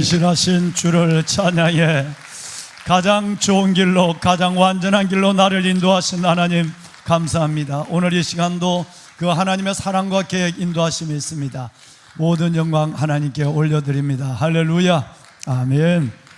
신실하신 주를 찬양해 가장 좋은 길로 가장 완전한 길로 나를 인도하신 하나님 감사합니다. 오늘 이 시간도 그 하나님의 사랑과 계획 인도하심이 있습니다. 모든 영광 하나님께 올려드립니다. 할렐루야. 아멘.